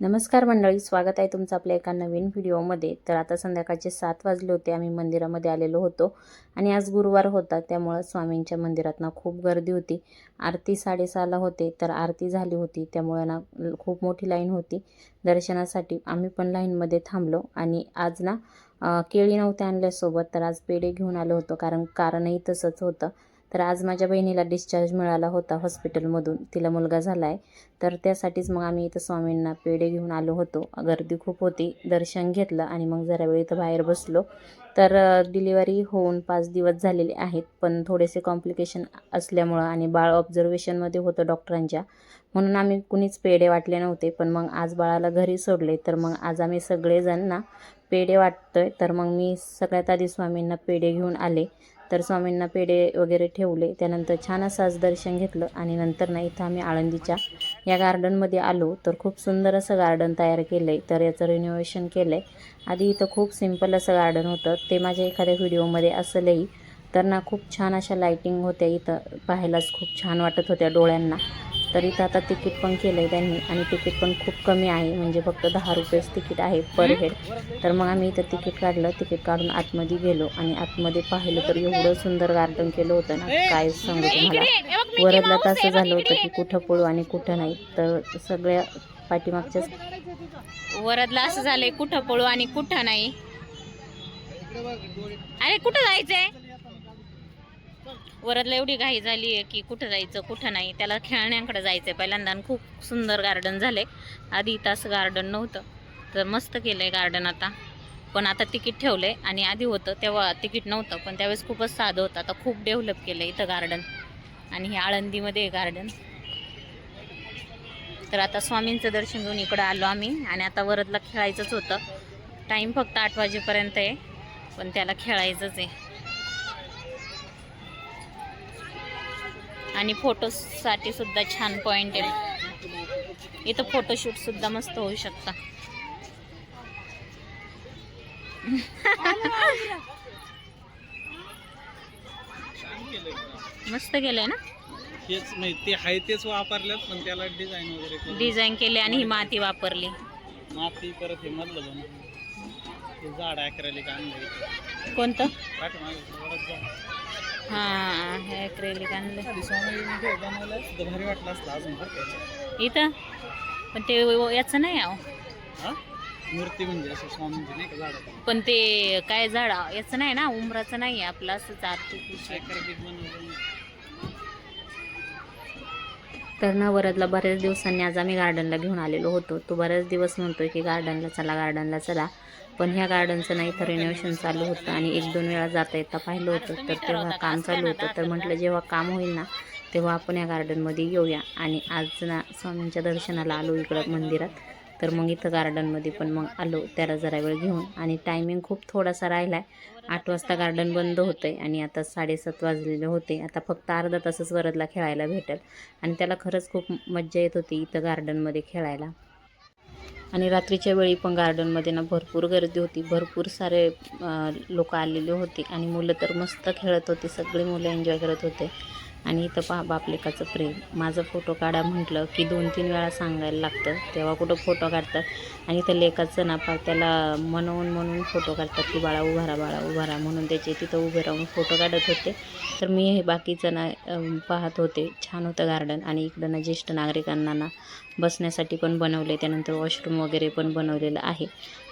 नमस्कार मंडळी स्वागत आहे तुमचं आपल्या एका नवीन व्हिडिओमध्ये. तर आता संध्याकाळचे सात वाजले होते आम्ही मंदिरामध्ये आलेलो होतो आणि आज गुरुवार होता त्यामुळं स्वामींच्या मंदिरात ना खूप गर्दी होती. आरती साडेसहाला होते तर आरती झाली होती त्यामुळं ना खूप मोठी लाईन होती. दर्शनासाठी आम्ही पण लाईनमध्ये थांबलो आणि आज ना केळी नव्हते आणल्यासोबत तर आज पेढे घेऊन आलो होतो कारण कारणही तसंच होतं. तर आज माझ्या बहिणीला डिस्चार्ज मिळाला होता हॉस्पिटलमधून तिला मुलगा झाला आहे तर त्यासाठीच मग आम्ही इथं स्वामींना पेढे घेऊन आलो होतो. गर्दी खूप होती. दर्शन घेतलं आणि मग जरा वेळ इथं बाहेर बसलो. तर डिलिव्हरी होऊन पाच दिवस झालेले आहेत. पण थोडेसे कॉम्प्लिकेशन असल्यामुळं आणि बाळ ऑब्झर्वेशनमध्ये होतं डॉक्टरांच्या म्हणून आम्ही कुणीच पेढे वाटले नव्हते. पण मग आज बाळाला घरी सोडले. तर मग आज आम्ही सगळेजण ना पेढे वाटतोय तर मग मी सगळ्यात आधी स्वामींना पेढे घेऊन आले. तर स्वामींना पेढे वगैरे ठेवले. त्यानंतर छान असं आज दर्शन घेतलं आणि नंतर ना इथं आम्ही आळंदीच्या या गार्डनमध्ये आलो. तर खूप सुंदर असं गार्डन तयार केलं आहे तर याचं रिनोव्हेशन केलं आहे आधी इथं खूप सिंपल असं गार्डन होतं. ते माझ्या एखाद्या व्हिडिओमध्ये असलंही तर ना खूप छान अशा लाईटिंग होत्या इथं. पाहायलाच खूप छान वाटत होत्या डोळ्यांना. तर इथं आता तिकीट पण केलं आहे त्यांनी आणि तिकीट पण खूप कमी आहे म्हणजे फक्त दहा रुपयेच तिकीट आहे पर हेड. तर मग आम्ही इथं तिकीट काढलं तिकीट काढून आतमध्ये गेलो आणि आतमध्ये पाहिलं तर एवढं सुंदर गार्डन केलं होतं ना काय सांगू तुम्हाला. वरदला तर असं झालं होतं की कुठं पळू आणि कुठं नाही तर सगळ्या पाठीमागच्या वरदला असं झालंय कुठं पळू आणि कुठं नाही. अरे कुठं जायचंय? वरदला एवढी घाई झाली आहे की कुठं जायचं कुठं नाही. त्याला खेळण्याकडे आहे पहिल्यांदा आणि खूप सुंदर गार्डन झालं आहे आधी तास गार्डन नव्हतं. तर मस्त केलं आहे गार्डन आता. पण आता तिकीट ठेवलं आहे आणि आधी होतं तेव्हा तिकीट नव्हतं. पण त्यावेळेस खूपच साधं होतं. आता खूप डेव्हलप केलं आहे इथं गार्डन आणि हे आळंदीमध्ये आहे गार्डन तर आता स्वामींचं दर्शन घेऊन इकडं आलो आम्ही. आणि आता वरदला खेळायचंच होतं. टाईम फक्त आठ वाजेपर्यंत आहे. पण त्याला खेळायचंच आहे. आणि फोटोसाठी सुद्धा छान पॉईंट आहे. इथं फोटोशूट सुद्धा मस्त होऊ शकतं. मस्त केलंय ना? तेच नाही ते आहे तेच वापरल्यात पण त्याला डिझाईन वगैरे डिझाईन केले आणि ही माती वापरली. माती परत हे मधलं ते झाड आणलं इथे कोणतं. हा हे आणलं. इथं पण ते याचं नाही आहो हा? मूर्ती म्हणजे असं स्वामींची नाही का झाड पण ते काय झाड याचं नाही ना उमराचं नाही आपलं असंच आर्टिफिशियल ॲक्रेलिक बनवलं तर ना वरदला बऱ्याच दिवसांनी आज आम्ही गार्डनला घेऊन आलेलो होतो. तो बऱ्याच दिवस म्हणतो की गार्डनला चला गार्डनला चला. पण ह्या गार्डनचं नाही तर रिनोव्हेशन चालू होतं आणि एक दोन वेळा जाता येता पाहिलं होतं. तर तेव्हा काम चालू होतं. तर म्हटलं जेव्हा काम होईल ना तेव्हा आपण या गार्डनमध्ये येऊया. आणि आज ना स्वामींच्या दर्शनाला आलो इकडं मंदिरात. तर मग इथं गार्डनमध्ये पण मग आलो. त्याला जरा वेळ घेऊन. आणि टायमिंग खूप थोडासा राहिला आहे आठ वाजता गार्डन बंद होतं आहे आणि आता साडेसात वाजलेले होते. आता फक्त अर्धा तासच वरदला खेळायला भेटेल. आणि त्याला खरंच खूप मज्जा येत होती इथं गार्डनमध्ये खेळायला. आणि रात्रीच्या वेळी पण गार्डनमध्ये ना भरपूर गर्दी होती. भरपूर सारे लोक आलेले होते. आणि मुलं तर मस्त खेळत होते. सगळे मुलं एन्जॉय करत होते. आणि इथं पहा बापलेकाचं प्रेम. माझं फोटो काढा म्हटलं की दोन तीन वेळा सांगायला लागतं. तेव्हा कुठं फोटो काढतात? आणि इथं लेकाचं ना पा त्याला म्हणून म्हणून फोटो काढतात की बाळा उभा बाळा उभा राहा म्हणून त्याचे तिथं उभे राहून फोटो काढत होते. तर मी हे बाकीचं ना पाहत होते. छान होतं गार्डन आणि इकडं ना ज्येष्ठ नागरिकांना ना बसण्यासाठी पण बनवले. त्यानंतर वॉशरूम वगैरे पण बनवलेलं आहे.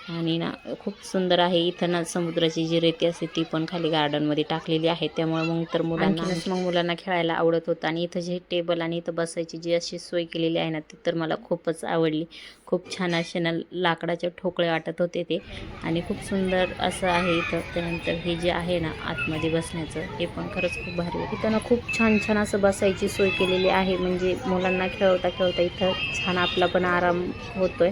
आणि ना खूप सुंदर आहे. इथं ना समुद्राची जी रेती असते ती पण खाली गार्डनमध्ये टाकलेली आहे. त्यामुळे मग तर मुलांना मग मुलांना खेळायला आवडत होतं. आणि इथं जे टेबल आणि इथं बसायची जी अशी सोय केलेली आहे ना ती तर मला खूपच आवडली. खूप छान असे ना लाकडाचे ठोकळे वाटत होते ते. आणि खूप सुंदर असं आहे इथं. त्यानंतर हे जे आहे ना आतमध्ये बसण्याचं हे पण खरंच खूप भारी आहे. इथं ना खूप छान छान असं बसायची सोय केलेली आहे. म्हणजे मुलांना खेळवता खेळवता इथं छान आपला पण आराम होतोय.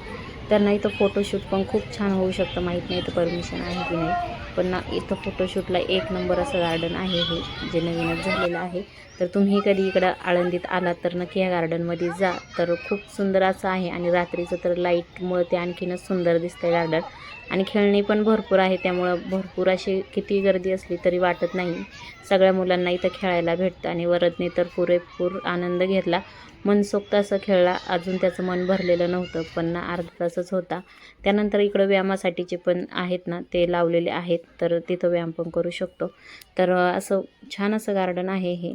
तर नाही तर फोटोशूट पण खूप छान होऊ शकतं. माहीत नाही तर परमिशन आहे की नाही. पण ना इथं फोटोशूटला एक नंबर असं गार्डन आहे हे जे नवीनच झालेलं आहे. तर तुम्ही कधी इकडं आळंदीत आलात तर नक्की या गार्डनमध्ये जा. तर खूप सुंदर असं आहे आणि रात्रीचं तर लाईटमुळं ते आणखीनच सुंदर दिसतं गार्डन आणि खेळणी पण भरपूर आहे त्यामुळं भरपूर अशी किती गर्दी असली तरी वाटत नाही. सगळ्या मुलांना इथं खेळायला भेटतं आणि वरदने तर पुरेपूर आनंद घेतला. मनसोक्त असं खेळला. अजून त्याचं मन भरलेलं नव्हतं पण ना अर्धा तासच होता. त्यानंतर इकडं व्यायामासाठीचे पण आहेत ना ते लावलेले आहेत तर तिथं व्यायाम पण करू शकतो. तर असं छान असं गार्डन आहे हे.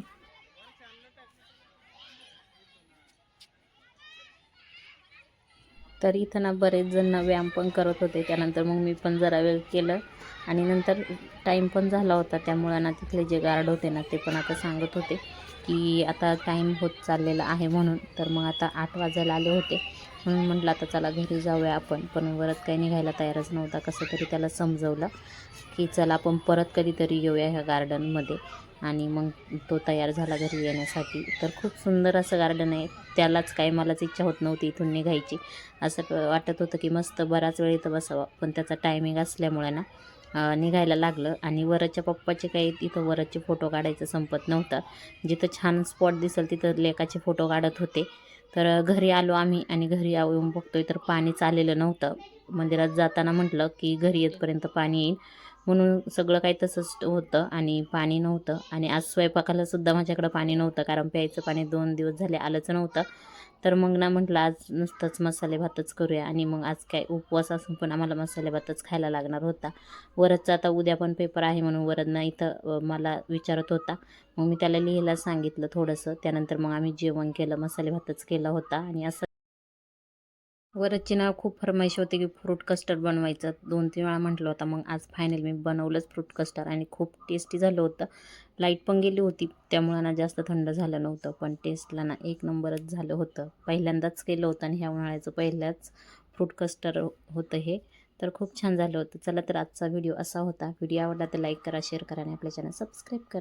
तर इथं ना बरेच जण व्यायाम पण करत होते. त्यानंतर मग मी पण जरा वेळ केलं. आणि नंतर टाईम पण झाला होता. त्यामुळं ना तिथले जे गार्ड होते ना ते पण आता सांगत होते की आता टाईम होत चाललेला आहे म्हणून. तर मग आता आठ वाजायला आले होते. म्हणून म्हटलं आता चला घरी जाऊया आपण. पण वरत काही निघायला तयारच नव्हता. कसं तरी त्याला समजवलं की चला आपण परत कधीतरी येऊया ह्या गार्डनमध्ये आणि मग तो तयार झाला घरी येण्यासाठी. तर खूप सुंदर असं गार्डन आहे. त्यालाच काही मलाच इच्छा होत नव्हती इथून निघायची. असं वाटत होतं की मस्त बराच वेळ इथं बसावा. पण त्याचा टायमिंग असल्यामुळे ना निघायला लागलं. आणि वरच्या पप्पाचे काही इथं वरचे फोटो काढायचं संपत नव्हतं. जिथं छान स्पॉट दिसेल तिथं लेकाचे फोटो काढत होते. तर घरी आलो आम्ही आणि घरी येऊन बघतोय तर पाणी चाललेलं नव्हतं. मंदिरात जाताना म्हटलं की घरी येतपर्यंत पाणी येईल. म्हणून सगळं काही तसंच होतं आणि पाणी नव्हतं. आणि आज स्वयंपाकाला सुद्धा माझ्याकडं पाणी नव्हतं कारण प्यायचं पाणी दोन दिवस झाले आलंच नव्हतं. तर मग ना म्हटलं आज नुसतंच मसाले भातच करूया. आणि मग आज काय उपवास असून पण आम्हाला मसाले भातच खायला लागणार होता. वरदचा आता उद्या पण पेपर आहे म्हणून वरदनं इथं मला विचारत होता. मग मी त्याला लिहायला सांगितलं थोडंसं. त्यानंतर मग आम्ही जेवण केलं मसाले भातच केला होता. आणि असं वरची ना खूप फरमाईश होती की फ्रूट कस्टर्ड बनवायचं. दोन तीन वेळा म्हटलं होतं. मग आज फायनल मी बनवलंच फ्रूट कस्टर्ड आणि खूप टेस्टी झालं होतं. लाइट पण गेली होती. त्यामुळं ना जास्त थंड झालं नव्हतं. पण टेस्टला ना एक नंबरच झालं होतं. पहिल्यांदाच केलं होतं आणि ह्या उन्हाळ्याचं पहिल्याच फ्रूट कस्टर्ड होतं हे. तर खूप छान झालं होतं. चला तर आजचा व्हिडिओ असा होता. व्हिडिओ आवडला तर लाईक करा शेअर करा आणि आपल्या चॅनल सबस्क्राईब करा.